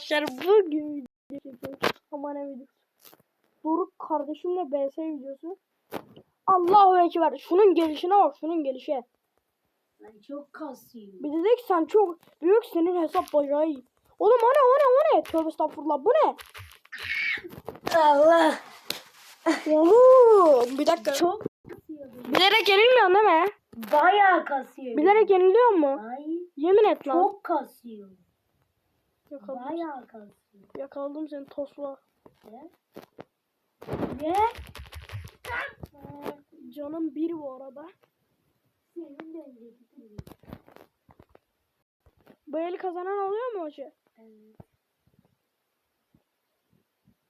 Arkadaşlar bugün video çekiyoruz. Aman videosu. Doruk kardeşimle BS videosu. Allahu Ekber. Şunun gelişine bak. Şunun gelişe. Ben çok kasıyım. Bir de de ki sen çok büyük senin hesap bacağı iyi. Oğlum o ne o ne o ne? Tövbe estağfurullah bu ne? Allah. Oğlum bir dakika. Çok. Bilerek yenilmiyorsun değil mi? Bayağı kasıyorum. Bilerek yeniliyor mu? Ay Yemin et lan. çok kasıyorum. Yakaladım, Bayağı kasıyorum. yakaladım seni tosla. Ne? Ne? Canım bir bu arada. Senin de Bu eli kazanan oluyor mu hoca? Evet.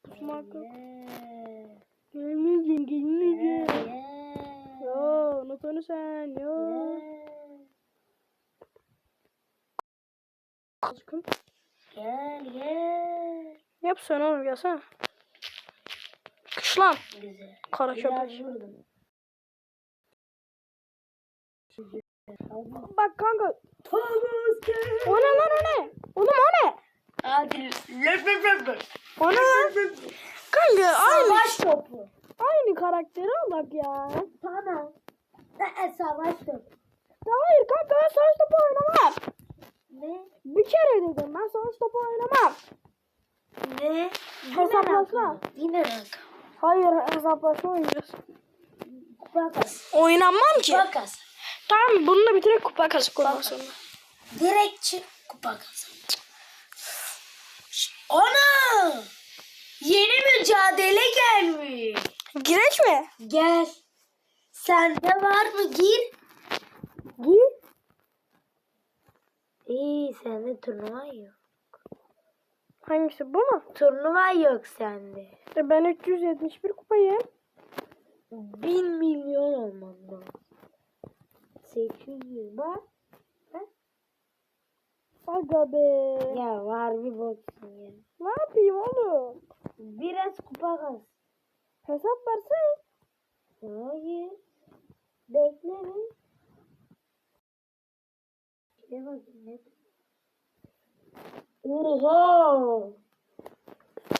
Pusma hakkı. Yeah. Gelmeyeceksin gelmeyeceksin. Yeah. Yo unut onu sen yo. Yeah. Aşkım. Gel gel. Yap sen oğlum gelsene. Kış lan. Güzel. Kara köpek. Bak kanka. Thomas gel. O ne lan o ne? Oğlum o ne? Löp. O ne lan? Kanka aynı. Savaş topu. Aynı karakteri bak ya. Tamam. Ee, savaş topu. Hayır kanka ben savaş topu oynamam. Ne? Bir kere dedim ben savaş topu oynamam. Ne? Hesaplaşma. Yine rakam. Hayır hesaplaşma oynayacağız. Kupa kas. Oynanmam ki. Kupa kas. Tamam bunu da bitirek kupa kasık ondan sonra. Direkt çık kupa kas. Ana! Yeni mücadele gelmiş. Girek mi? Gel. Sende var mı? Gir. Gir. İyi sende turnuva yok. Hangisi bu mu? Turnuva yok sende. E ben 371 kupayım. Bin milyon olman lazım. 800 bak. Aga be. Ya var bir boksun ya. Ne yapayım oğlum? Biraz kupa kas. Hesap versene. Hayır. Bekleyin. Ne ne? Oha!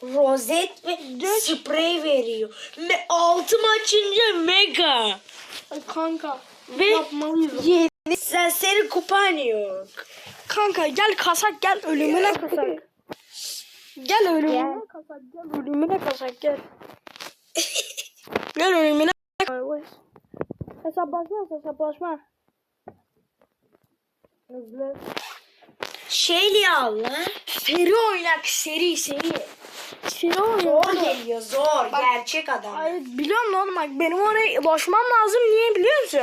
Rozet ve sprey veriyor. Me altım açınca mega. Ay kanka. Ve Yapmalıyız. yeni sen senin kupan yok. Kanka gel kasak gel ölümüne kasak. Gel ölümüne Gel. kasak gel ölümüne kasak gel. gel ölümüne Hesaplaşma hesaplaşma. Hızlı. Şeyli al lan. Seri oynak seri seri. Şey oluyor. Zor geliyor zor. Gerçek adam. Ay biliyorum oğlum bak benim oraya ulaşmam lazım niye biliyor musun?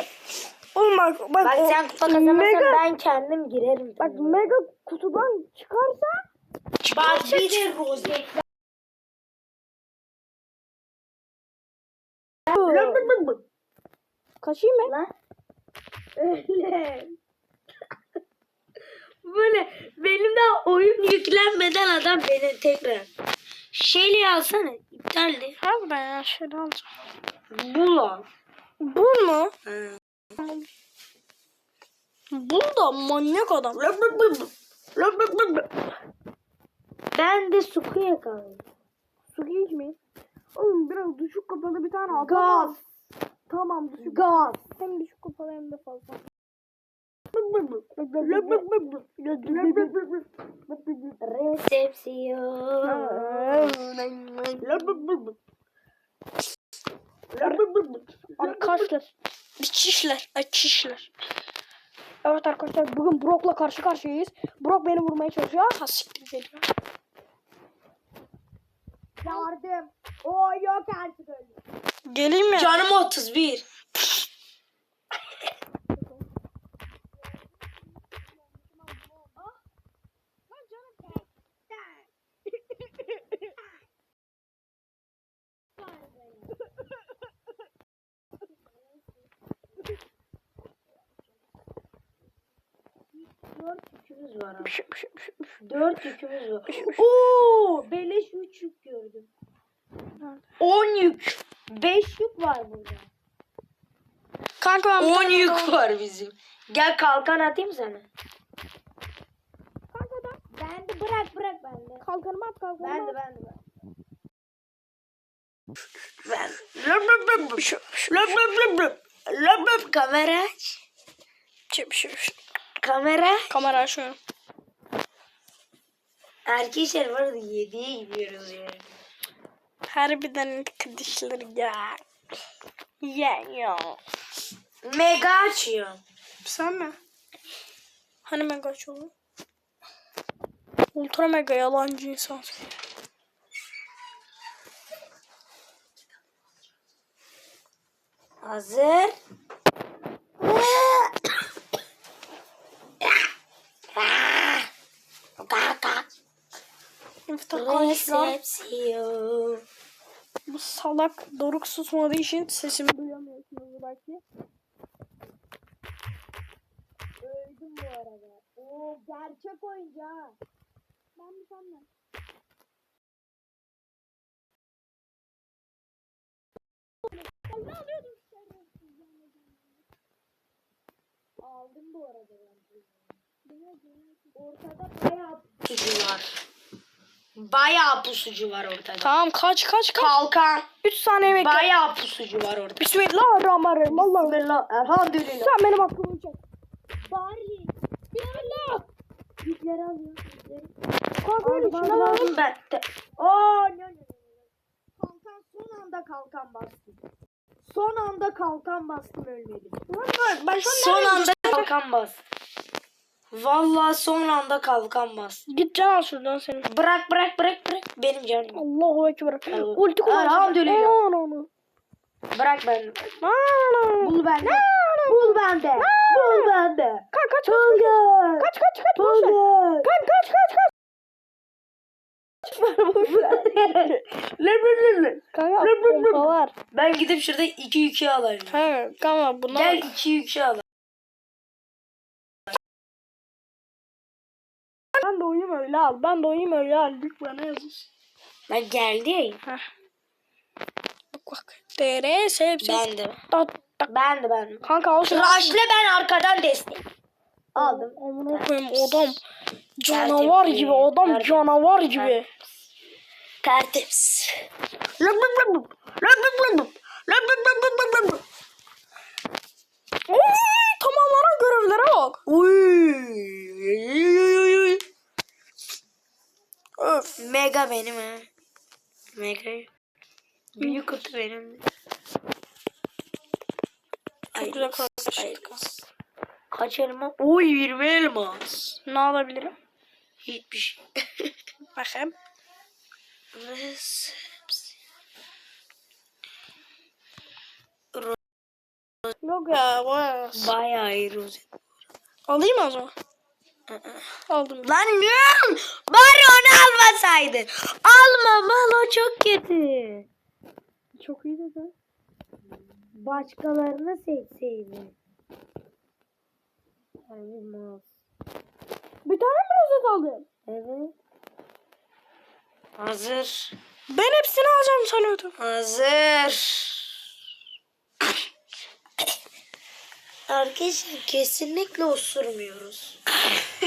Oğlum bak bak, Bak o sen kupa kazanırsan mega, ben kendim girerim. bak mega kutudan çıkarsa Bak bir de rozet. kaçayım mı? Lan. Öyle. Böyle benim daha oyun yüklenmeden adam beni tekrar. Şeyli alsana. İptaldi. Harbiden ya şöyle alacağım. Bu lan. Bul mu? Bul da manyak adam. Ben de sukuya kaldım. Su içmeyin. Oğlum biraz düşük kapalı bir tane al. Gaz. Tamam düşük. Gaz. Hem düşük kapalı hem de fazla. Resepsiyon. Arkadaşlar. Biçişler. Açışlar. Evet arkadaşlar bugün Brock'la karşı karşıyayız. Brock beni vurmaya çalışıyor. Ha siktir geliyor. Yardım. O yok artık öyle. Geleyim mi? Canım 31. Dört yükümüz var abi. Dört yükümüz var. Oo, beleş üç yük gördüm. On yük. Beş yük var burada. Kanka ben bir On tane yük daha- var bizim. Gel kalkan atayım sana. Kanka da. Ben de bırak bırak ben de. Kalkanımı at kalkanımı Ben de at. ben de. Ben. Löp löp löp löp. Löp löp löp löp. Löp löp. Kamera aç. Kamera. Kamera açıyorum. Arkadaşlar var da 7'ye gidiyoruz yani. Harbiden arkadaşlar ya. Ya ya. Mega açıyor. Sen mi? Hani mega açıyordu? Ultra mega yalancı insan. Hazır. Arkadaşlar Resepsiyon. bu salak doruk susmadığı için sesimi duyamıyorsunuz belki. Öldüm bu arada. Oo gerçek oyuncu ha. Ben mi sen mi? Aldım bu arada ben. Ortada bayağı pusucu var. Bayağı pusucu var ortada. Tamam kaç kaç kaç. Kalkan. 3 saniye bekle. Bayağı pusucu var orada. Bismillahirrahmanirrahim. Allah'ım. Bismillah. Elhamdülillah. Sen benim aklımı çek. Bari. Bismillah. Yükleri alıyor. Şuna Aldım lan. ben de. Oo, ne, ne. Kalkan son anda kalkan bastım. Son anda kalkan bastım ölmedim. Ben Son anda kalkan bastım. Vallahi son anda kalkan bastım. Git can al şuradan senin. Bırak bırak bırak bırak. Benim canım. Allahu ekber. Ulti kullan. Elhamdülillah. Bırak ben. Bul bende. Bul bende. Bul bende. Kaç kaç kaç. Kaç kaç kaç. Gel. Kaç kaç kaç kaç. Kanka var. Ben gidip şurada iki yükü alayım. Kanka kanka bunlar. Gel iki yükü alayım. Oyayım öyle al. Ben de öyle al. Lütfen yazış. Ben geldi ya. Bak bak. TRS hepsi. Ben de. Tak, tak. Ben de ben. Kanka şunu. Raşla ben arkadan destek. Aldım. Amına koyayım adam. Canavar Tertemiz. gibi adam Tertemiz. canavar gibi. Tertemiz. Lop. Lop lop lop lop. Lop lop lop lop lop lop. Oy tamamlanan görevlere bak. Uy. Öf. Mega benim ha. Mega. Büyük kutu benim. Çok güzel kardeşlik. hayır. Kaç elma? Oy 20 elmas. Ne alabilirim? Hiçbir şey. Bakayım. Yok ya vay. Bayağı iyi rozet. Alayım o zaman? Aldım. Lan ne? Bari onu almasaydın. Alma mal o çok kötü. Çok iyi dedi. Başkalarını seçseydin. Elmas. Bir tane mi rozet aldım? Evet. Hazır. Ben hepsini alacağım sanıyordum. Hazır. Arkadaşlar kesinlikle osurmuyoruz.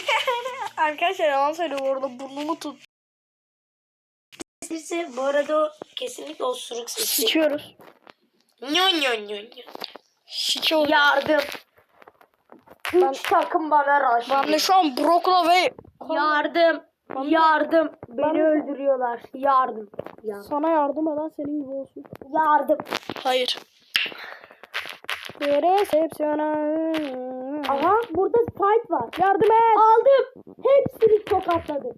Arkadaşlar yalan söylüyorum orada burnumu tut. Size bu arada o kesinlikle osuruk sesi. Sıçıyoruz. Nyo nyo nyo nyo. Sıçıyoruz. Yardım. Ben- Üç takım bana raşlıyor. Ben de şu an Brock'la ve Yardım. Ben de- Yardım. Beni de- öldürüyorlar. Yardım. Yardım. sana yardım eden senin gibi olsun. Yardım. Hayır. Resepsiyona. Aha burada fight var. Yardım et. Aldım. Hepsini tokatladım.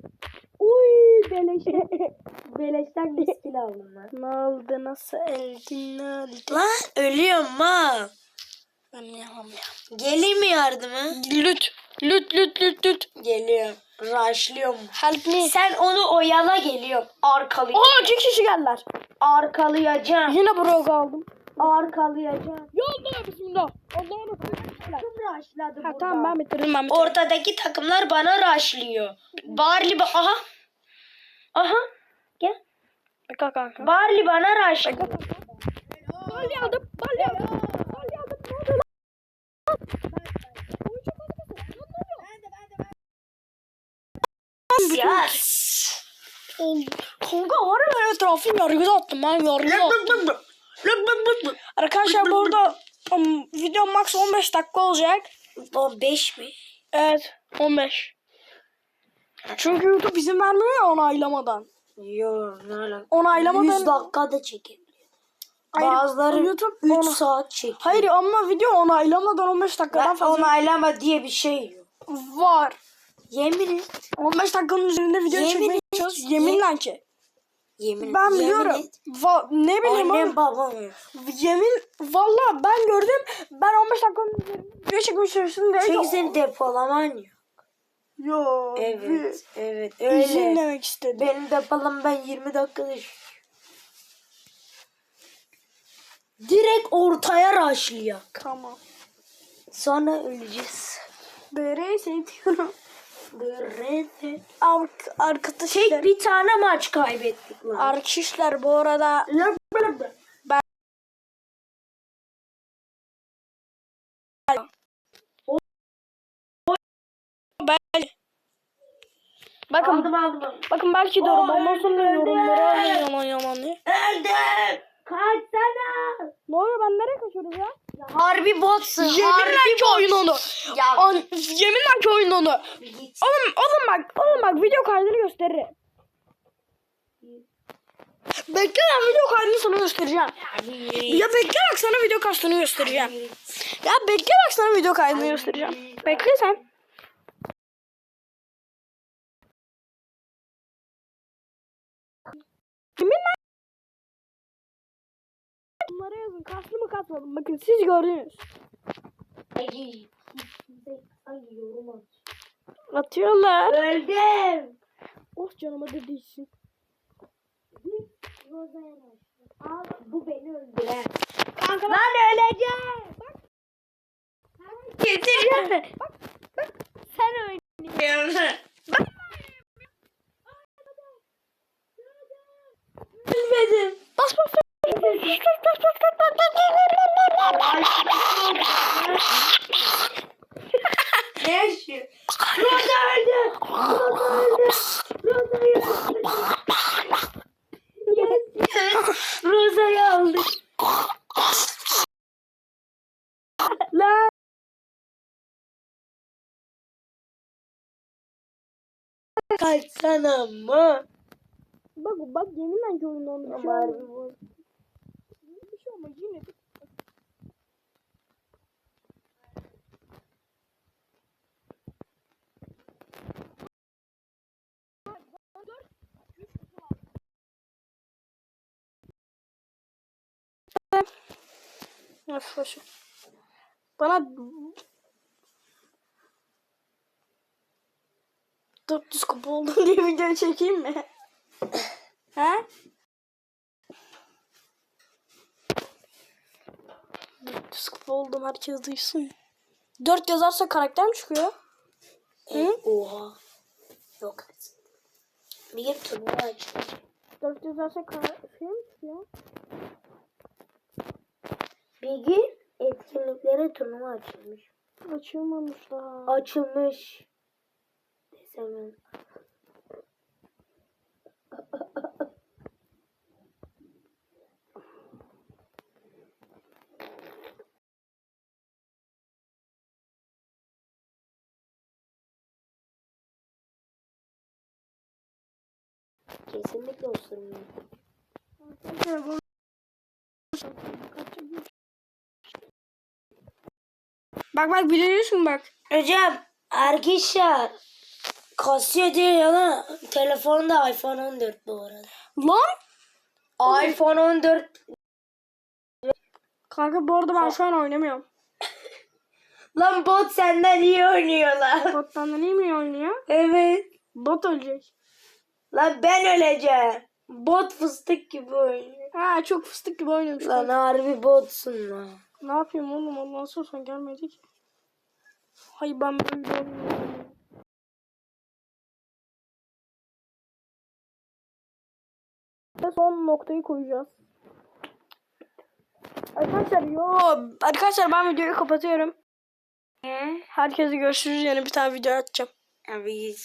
Uy beleşten. beleşten bir skill aldım ben. Ne oldu nasıl eldin ne oldu? Lan ölüyorum ha. Ben yapamam ya. Geleyim mi yardıma? Lüt. Lüt lüt lüt lüt. Geliyorum. Rushlıyorum. Help me. Sen onu oyala geliyorum. Arkalayacağım. Oha iki kişi geldiler. Arkalayacağım. Yine Brock aldım. Arkalayacağım. Yolda bismillah. Allah'ım. Kim rushladı Ha burada? tamam ben bitirdim ben. Ortadaki takımlar bana rushlıyor. Barley ba- aha. Aha. Gel. Bekle kanka. Barley bana rushlıyor. Balya aldım. Balya aldım. Balya aldım. Ne oluyor lan? Yes. Kanka var ya ben etrafı yargıda attım ben yargıda attım. Arkadaşlar bu arada um, video max 15 dakika olacak. O 5 mi? Evet 15. Çünkü YouTube izin vermiyor ya onaylamadan. Yok ne alaka. Onaylamadan. 100 dakikada çekebiliyor. Hayır, Bazıları YouTube 3 onu- saat çekiyor. Hayır ama video onaylamadan 15 dakikadan Ben fazla onaylama diye bir şey yok. var. Yemin et. 15 dakikanın üzerinde video Yemin çekmeye çalış. Yeminle ki. Yemin Ben yemin biliyorum. et. Va- ne bileyim Annem oğlum. babam. Yemin valla ben gördüm. Ben 15 dakikanın video çekmeye çalıştım. Çünkü senin depolaman yok. Yo. Evet. Evet bir İzin öyle. demek istedim. Benim depolam ben 20 dakikada çekiyorum. Direkt ortaya raşlayak. Tamam. Sonra öleceğiz. Böreği seviyorum. Ar arkadaşlar. Tek bir tane maç kaybettik lan. Arkadaşlar bu arada ben ben Bakın aldım aldım. bakın belki doğru. Ondan sonra yorumlara alın yalan yalan diye. Öldüm. Kaçsana. Ne oluyor ben nereye kaçıyorum ya? Harbi botsun. Yeminle ki oyun onu. Ya An yeminle ki oyun onu. git. Oğlum oğlum bak oğlum bak video kaydını gösteririm. Bekle ben video kaydını sana göstereceğim. Ya bekle bak sana video kaydını göstereceğim. Ya bekle bak sana video kaydını göstereceğim. Bekle sen. Kaslı mı kasmadım? Bakın siz gördünüz. Ay, ay yorum at. Atıyorlar. Öldüm. Oh canıma da değilsin. Al bu beni öldüren. Kanka ben öleceğim. Getireceğim. Sen öyle. Ölmedim. Bas bas bas. Ne yaşıyor? Roza öldü. Roza öldü. Roza'yı öldü. Aldık. Lan. Kaçsana mı? Bak bak yeminle ki oyun onu. Bir şey Var olmaz. Bir şey olmaz yine. de- Boş. ver. Bana 400 kupa oldu diye video çekeyim mi? He? 400 kupa oldum herkes duysun. 4 yazarsa karakter mi çıkıyor? E, oha. Yok. Bir turnuva açtım. 4 yazarsa karakter mi çıkıyor? Bir gün etkinliklere turnuva açılmış. Açılmamış daha. Açılmış. Desem. Kesinlikle osurmuyor. Bak bak biliyorsun bak. Hocam arkadaşlar kasıyor diyor ya lan. Telefonda iPhone 14 bu arada. Lan. iPhone 14 Kanka bu arada ben şu an oynamıyorum. Lan bot senden iyi oynuyorlar. Bot benden iyi mi oynuyor? evet. Bot ölecek. Lan ben öleceğim. Bot fıstık gibi oynuyor. Ha çok fıstık gibi oynamış. Lan harbi botsun lan. Ne yapayım oğlum sonra son gelmedi ki. Hayır ben böyle oynuyorum. Ve son noktayı koyacağız. Arkadaşlar yo arkadaşlar ben videoyu kapatıyorum. Herkese görüşürüz yeni bir tane video atacağım. Abi